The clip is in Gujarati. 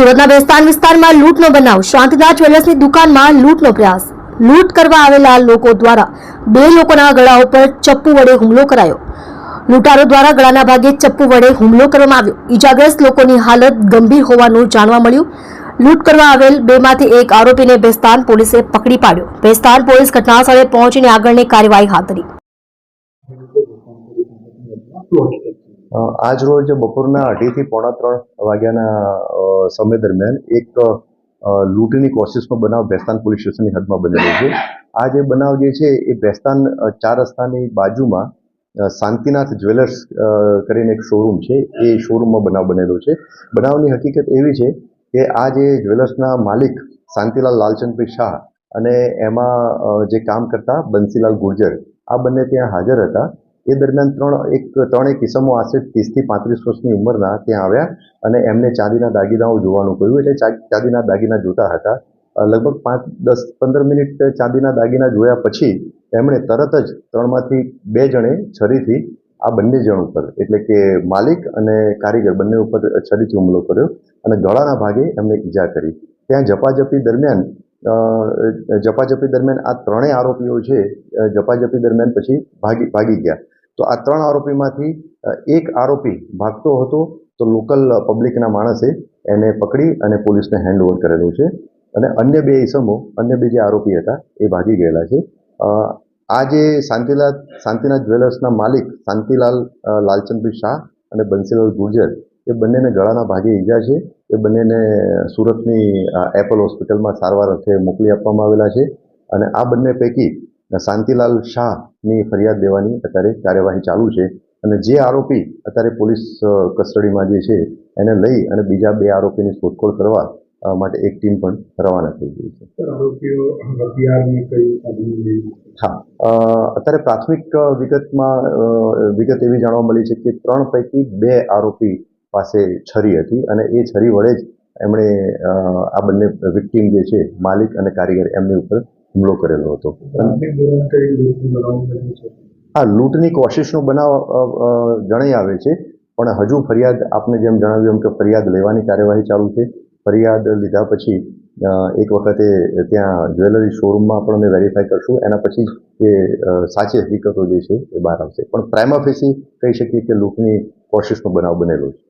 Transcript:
સુરતના બેસ્તાન વિસ્તારમાં લૂંટનો બનાવ. શાંતિનાથ જ્વેલર્સની દુકાનમાં લૂંટનો પ્રયાસ. લૂંટ કરવા આવેલા લોકો દ્વારા બે લોકોના ગળા ઉપર ચપ્પુ વડે હુમલો કરાયો. લૂંટારો દ્વારા ગળાના ભાગે ચપ્પુ વડે હુમલો કરવામાં આવ્યો. ઈજાગ્રસ્ત લોકોની હાલત ગંભીર હોવાનું જાણવા મળ્યું. લૂંટ કરવા આવેલ બેમાંથી એક આરોપીને બેસ્તાન પોલીસે પકડી પાડ્યો. બેસ્તાન પોલીસ ઘટના સ્થળે પહોંચીને આગળની કાર્યવાહી હાથ ધરી. આજ રોજ બપોરના અઢીથી પોણા ત્રણ વાગ્યાના સમય દરમિયાન એક લૂંટની કોશિશનો બનાવ બેસ્તાન પોલીસ સ્ટેશનની હદમાં બનેલો છે. આ જે બનાવ જે છે, એ બેસ્તાન ચાર રસ્તાની બાજુમાં શાંતિનાથ જ્વેલર્સ કરીને એક શોરૂમ છે. એ શોરૂમમાં બનાવ બનેલો છે. બનાવની હકીકત એવી છે કે આ જે જ્વેલર્સના માલિક શાંતિલાલ લાલચંદભાઈ શાહ અને એમાં જે કામ કરતા બંસીલાલ ગુર્જર, આ બંને ત્યાં હાજર હતા. એ દરમિયાન ત્રણ, એક ત્રણેય કિસમો આશરે ત્રીસથી પાંત્રીસ વર્ષની ઉંમરના ત્યાં આવ્યા અને એમને ચાંદીના દાગીનાઓ જોવાનું કહ્યું. એટલે ચાંદીના દાગીના જોતા હતા. લગભગ પાંચ, દસ, પંદર મિનિટ ચાંદીના દાગીના જોયા પછી એમણે તરત જ ત્રણમાંથી બે જણે છરીથી આ બંને જણ ઉપર, એટલે કે માલિક અને કારીગર બંને ઉપર છરીથી હુમલો કર્યો અને ગળાના ભાગે એમને ઈજા કરી. ત્યાં જપાજપી દરમિયાન જપાજપી દરમિયાન આ ત્રણેય આરોપીઓ છે જપાજપી દરમિયાન પછી ભાગી ભાગી ગયા. તો આ ત્રણ આરોપીમાંથી એક આરોપી ભાગતો હતો. તો લોકલ પબ્લિકના માણસે એને પકડી અને પોલીસને હેન્ડઓવર કરેલું છે. અને અન્ય બે ઇસમો અન્ય બે જે આરોપી હતા, એ ભાગી ગયેલા છે. આ જે શાંતિલાલ શાંતિનાથ જ્વેલર્સના માલિક શાંતિલાલ લાલચંદભાઈ શાહ અને બંસીલાલ ગુર્જર, એ બંનેને ગળાના ભાગે ઈજા છે. એ બંનેને સુરતની એપલ હોસ્પિટલમાં સારવાર અર્થે મોકલી આપવામાં આવેલા છે. અને આ બંને પૈકી શાંતિલાલ શાહની ફરિયાદ દેવાની અત્યારે કાર્યવાહી ચાલુ છે અને જે આરોપી અત્યારે પોલીસ કસ્ટડીમાં જે છે એને લઈ અને બીજા બે આરોપીની શોધખોળ કરવા માટે એક ટીમ પણ રવાના થઈ ગઈ છે. હા અત્યારે પ્રાથમિક વિગતમાં વિગત એવી જાણવા મળી છે કે ત્રણ પૈકી બે આરોપી પાસે છરી હતી અને એ છરી વડે જ એમણે આ બંને વિક્ટીમ જે છે માલિક અને કારીગર એમની ઉપર હુમલો કરેલો હતો. લૂંટનું હા લૂંટની કોશિશનો બનાવ જણાઈ આવે છે પણ હજુ ફરિયાદ આપને જેમ જણાવ્યું એમ કે ફરિયાદ લેવાની કાર્યવાહી ચાલુ છે. ફરિયાદ લીધા પછી એક વખતે ત્યાં જ્વેલરી શોરૂમમાં પણ અમે વેરીફાઈ કરશું. એના પછી જે સાચી હકીકતો જે છે એ બહાર આવશે. પણ પ્રાઇમા ફેસી કહી શકીએ કે લૂંટની કોશિશનો બનાવ બનેલો છે.